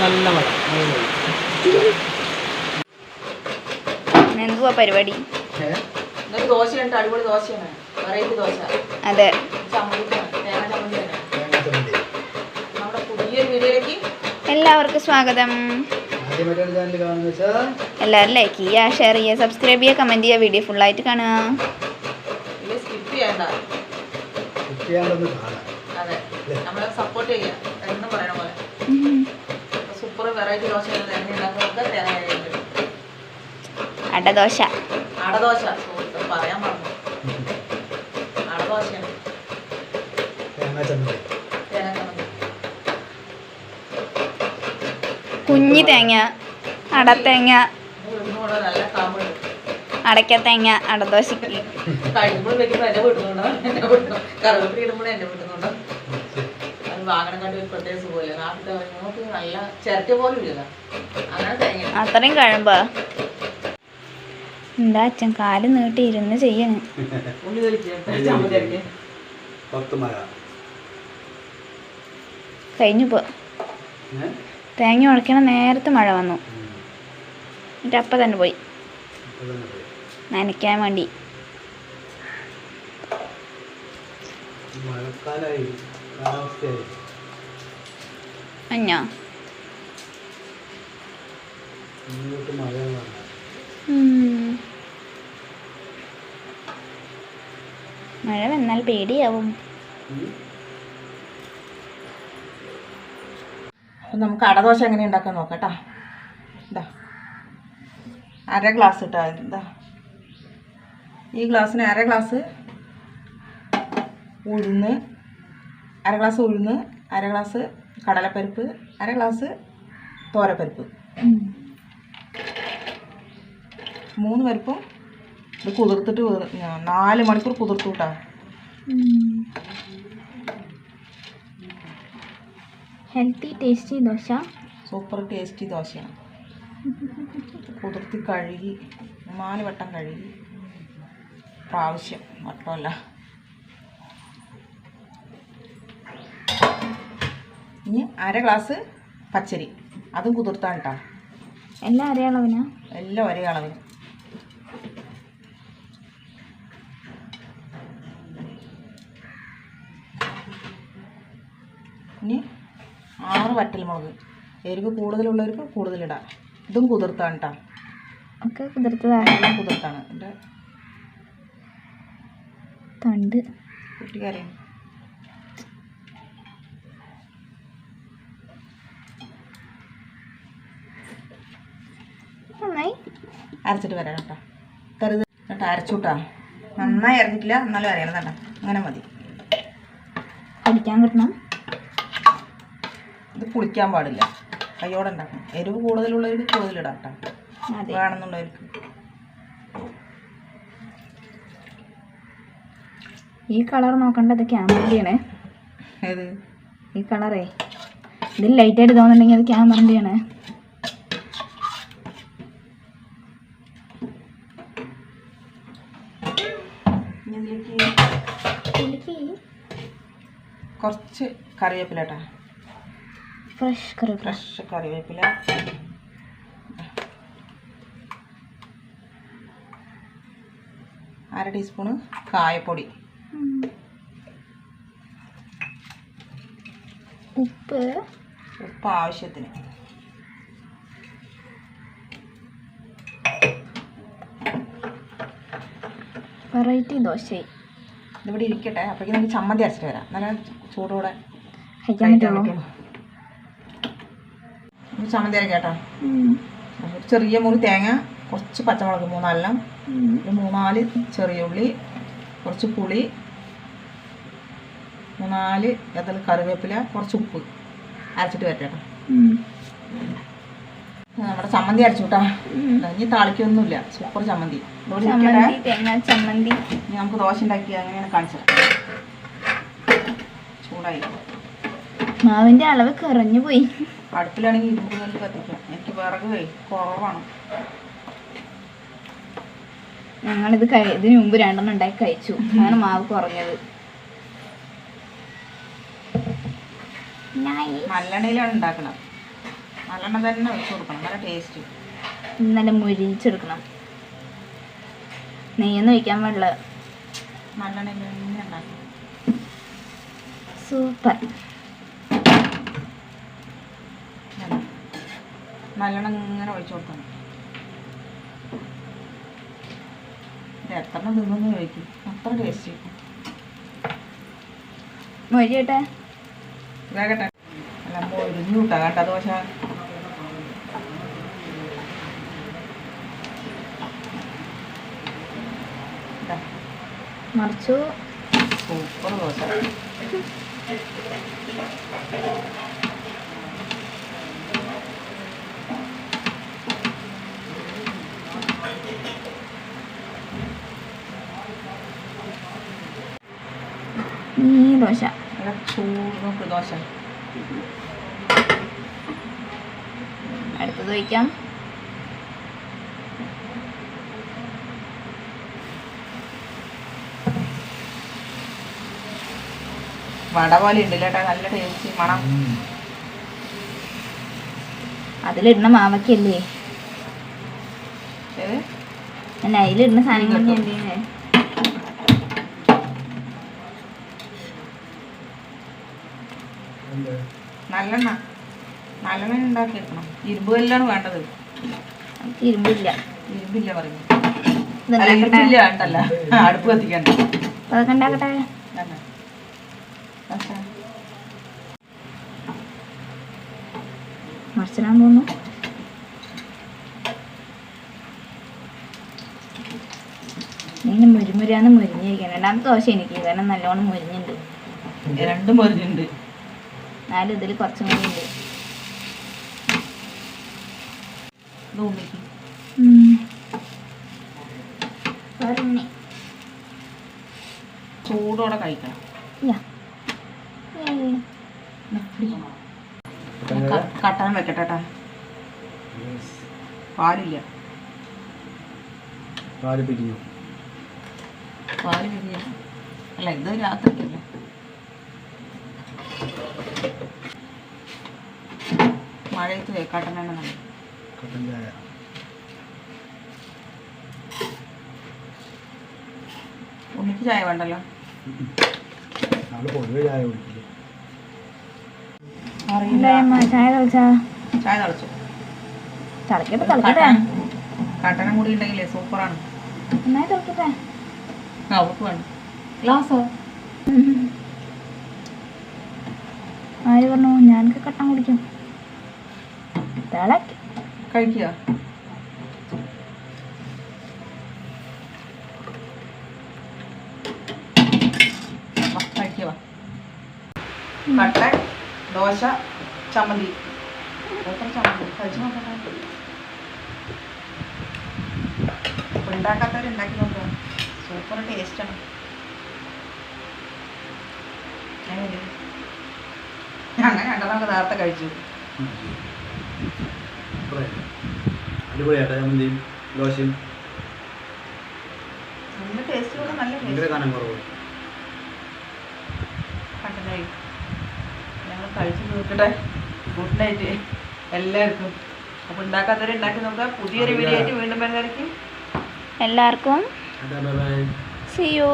നല്ല മഴ. എന്തുവാ പരിപാടി? ദോശയുണ്ട് അടിപൊളി ദോശയാണ്. വെറൈറ്റി ദോശ. അതെ. എല്ലാവർക്കും സ്വാഗതം. എല്ലാവരും ലൈക്ക് ചെയ്യുക ഷെയർ ചെയ്യുക സബ്സ്ക്രൈബ് ചെയ്യുക കമന്റ് ചെയ്യുക വീഡിയോ ഫുള്ളായിട്ട് കാണുക. സ്കിപ്പ് ചെയ്യണ്ട. കാണാം. അതെ. നമ്മളെ സപ്പോർട്ട് ചെയ്യുക. എന്ന് പറയണ പോലെ. വെറൈറ്റി അടദോശ അടദോശ പറയാൻ പറഞ്ഞു അടദോശയാണ് കുഞ്ഞി തേങ്ങ അടത്തേങ്ങ അടയ്ക്ക തേങ്ങ അടദോശിക്ക്. കഴിയുമ്പോൾ വെക്കുമ്പോൾ എന്നെ വീട്ടിലുണ്ടോ എന്റെ വീട്ടിലോ കറിവേപ്പില ഇടുമ്പോൾ വീട്ടിലുണ്ടോ അത് വാങ്ങണം കണ്ടി ഒരു പ്രത്യേക സുഖമില്ല. നാട്ടിൽ നമുക്ക് നല്ല ചിരട്ട പോലും ഇല്ല അങ്ങനെ തേങ്ങ അത്രയും കഴമ്പോ എന്താ അച്ഛൻ കാൽ നീട്ടി ഇരുന്ന് ചെയ്യണ്? ഉള്ളി കഴിഞ്ഞു പോ. തേങ്ങ ഉടക്കണ നേരത്തെ മഴ വന്നു. എന്നിട്ട് അപ്പം തന്നെ പോയി. അപ്പോൾ തന്നെ പോയി. നനയ്ക്കാൻ വേണ്ടി. മഴക്കാലമായി കാലാവസ്ഥയായി അഞ്ഞോ? ഇങ്ങോട്ട് മഴ. മഴ വന്നാൽ പേടിയാവും. അപ്പം നമുക്ക് അടദോശ എങ്ങനെ ഉണ്ടാക്കാൻ നോക്കാം കേട്ടോ ഇതാ അര ഗ്ലാസ് ഇട്ടാ ഇതാ ഈ ഗ്ലാസ്സിന് അര ഗ്ലാസ് ഉഴുന്ന് അര ഗ്ലാസ് ഉഴുന്ന് അര ഗ്ലാസ് കടലപ്പരിപ്പ് അര ഗ്ലാസ് തോരപ്പരിപ്പ്. മൂന്ന് പരിപ്പും ഇത് കുതിർത്തിട്ട് കുതിർ- നാല് മണിക്കൂർ കുതിർത്തു കേട്ടോ healthy tasty dosa. Super tasty ദോശയാണ് കുതിർത്തി കഴുകി നാല് വട്ടം കഴുകി. പ്രാവശ്യം വട്ടമല്ല ഇനി അര ഗ്ലാസ് പച്ചരി. അതും കുതിർത്താണ് കേട്ടോ എല്ലാം അറിയാളവിനാ എല്ലാം ഒരേ അളവിന്. ഇനി ആറ് വറ്റൽമുളക്. എരിവ് കൂടുതലുള്ളവർക്ക് കൂടുതലിടാം ഇതും കുതിർത്താണ് കേട്ടോ ഒക്കെ കുതിർത്തതാണ് എല്ലാം കുതിർത്താണ്. എന്റെ തണ്ട്. കുട്ടിക്കാരെയും നന്നായി അരച്ചിട്ട് വരാം കേട്ടോ. കരുത് കേട്ടോ അരച്ചുട്ടാ. നന്നായി അരഞ്ഞിട്ടില്ല എന്നാലും അറിയണം കേട്ടോ. അങ്ങനെ മതി. പഠിക്കാൻ കിട്ടണം. ഇത് പുളിക്കാൻ പാടില്ല. കയ്യോടെ ഉണ്ടാക്കണം. എരിവ് കൂടുതലുള്ളവർക്ക് കൂടുതലിടാം കേട്ടോ. വേണമെന്നുള്ളവർക്ക്. ഈ കളർ നോക്കേണ്ടത് ക്യാമറന്റെയാണ് ഏത്? ഈ കളറേ. ഇതിൽ ലൈറ്റായിട്ട് തോന്നുന്നുണ്ടെങ്കിൽ അത് ക്യാമറന്റെയാണ് ഇനി ഇതിലേക്ക് കുറച്ച് കറിവേപ്പില കേട്ടോ. ഫ്രഷ് കറി ഫ്രഷ് കറിവേപ്പില. അര ടീസ്പൂണ് കായപ്പൊടി. ഉപ്പ്. ഉപ്പ് ആവശ്യത്തിന്. വെറൈറ്റി ദോശ. ഇതിവിടെ ഇരിക്കട്ടെ. അപ്പോഴേക്കും നമുക്ക് ചമ്മന്തി അരച്ചിട്ട് വരാം. നല്ല ചൂടോടെ കഴിക്കാൻ പറ്റുള്ളൂ. നമുക്ക് ചമ്മന്തി അരക്കാട്ടോ കേട്ടോ. ഒരു ചെറിയ മുറി തേങ്ങ കുറച്ച് പച്ചമുളക് മൂന്നാലെല്ലാം ഒരു മൂന്നാൽ ചെറിയ ഉള്ളി കുറച്ച് പുളി മൂന്നാൽ എത്ര കറിവേപ്പില കുറച്ച് ഉപ്പ് അരച്ചിട്ട് വരട്ടെ നമ്മുടെ ചമ്മന്തി അരച്ചു കേട്ടോ ഇനി താളിക്കൊന്നുമില്ല. സൂപ്പർ ചമ്മന്തി. ചമ്മന്തി തേങ്ങ ചമ്മന്തി. ഇനി നമുക്ക് ദോശ ഉണ്ടാക്കി അങ്ങനെയാണ് കാണിച്ചത്. ചൂടായി. മാവിന്റെ അളവ് കുറഞ്ഞു പോയി. അടുപ്പിലാണെങ്കിൽ ഇരുമ്പ് കത്തിക്കാം. എനിക്ക് വിറക് കുറവാണ്. ഞങ്ങളിത് കഴി ഇതിന് മുമ്പ് രണ്ടെണ്ണം ഉണ്ടാക്കി കഴിച്ചു. അങ്ങനെ മാവ് കുറഞ്ഞത്. നല്ലെണ്ണയിലാണ് ഉണ്ടാക്കണം നല്ലെണ്ണ തന്നെ വെച്ച് കൊടുക്കണം. നല്ല ടേസ്റ്റ് നല്ല മുരിച്ചെടുക്കണം നെയ്യൊന്നും ഒഴിക്കാൻ പാടില്ല. സൂപ്പർ. മൊഴിയട്ടെ ഇങ്ങനെ ഒഴിച്ചു കൊടുക്കണം. ഇത് എത്ര തിന്നു കഴിക്കും അത്ര ടേസ്റ്റ് ഇതാകട്ടെ അല്ല മൊരിഞ്ഞു കൂട്ടാ കേട്ടോ ദോശ മറിച്ചു. സൂപ്പർ ദോശ. ഈ ദോശ. ചൂട് ദോശ. അടുത്തത് ഒഴിക്കാം വട പോലെ ഉണ്ട് കേട്ടോ നല്ല ടേസ്റ്റ് മണം. അതിലിടുന്ന മാവക്കല്ലേ അല്ല അതിലിടുന്ന സാധനങ്ങൾ ഞാൻ നല്ലെണ്ണ. നല്ലെണ്ണ ഉണ്ടാക്കിയെടുക്കണം ഇരുമ്പ് കല്ലാണ് വേണ്ടത്. ഇരുമ്പില്ല. ഇരുമ്പില്ല പറഞ്ഞു അടുപ്പ് കത്തിക്കണ്ട അതൊക്കെ ഉണ്ടാക്കട്ടെ തന്നെ. ദോശ. മറിച്ചിടാൻ പോകുന്നു ഇങ്ങനെ മുരിമുരാന്ന് മുരിഞ്ഞിരിക്കണം രണ്ടാമത്തെ ദോശ എനിക്ക് കാരണം നല്ലോണം മുരിഞ്ഞിട്ടുണ്ട് രണ്ടും മുരിഞ്ഞിട്ടുണ്ട് നാല് ഇതിൽ കുറച്ച് കൂടി ഉണ്ട്. പറഞ്ഞേ ചൂടോടെ കഴിക്കണം. കട്ടൻ വെക്കട്ടെ പാലില്ല. പാൽ പിരിഞ്ഞു. പാൽ പിരിഞ്ഞു. അല്ല ഇത് രാത്രിക്കല്ലേ? മഴയത്ത് കട്ടൻ നല്ല കട്ടൻ ചായ. ഉണ്ണിക്ക് ചായ വേണ്ടല്ലോ? പൊതുവെ ചായ അമ്മ ചായ കളിച്ചാ ചായ തിളച്ചു. തിളക്കട്ടെ തിളക്കട്ടെ. കട്ടൻ കൂടി ഉണ്ടെങ്കിലേ സൂപ്പറാണ്. നന്നായി തിളക്കട്ടെ. അവർക്ക് വേണ്ട ഗ്ലാസ്സോ ആര് പറഞ്ഞു ഞാനൊക്കെ കട്ടൻ കുടിക്കും. തിളക്കി. കഴിക്കുക. കഴിക്കുക കട്ടൻ ദോശ ചമ്മന്തി. ചമ്മന്തി? കഴിച്ചു നോക്കട്ടെ. ഉണ്ടാക്കാത്തവർ ഉണ്ടാക്കി നോക്കുക സൂപ്പർ ടേസ്റ്റാണ് അങ്ങനെ രണ്ടെണ്ണമൊക്കെ നേരത്തെ കഴിച്ചു. അടിപൊളിയാട്ടെ. ചമ്മന്തിയും ദോശയും. നല്ല ടേസ്റ്റ് കൂടെ നല്ല ടേസ്റ്റ് കഴിച്ചു നോക്കട്ടെ. ഗുഡ് നൈറ്റ് എല്ലാവർക്കും. അപ്പോൾ ഉണ്ടാക്കാത്തവരെ ഉണ്ടാക്കി നോക്കാം. പുതിയൊരു വീഡിയോ ആയിട്ട് വീണ്ടും വരുന്നതായിരിക്കും. എല്ലാവർക്കും ബൈ ബൈ സി യു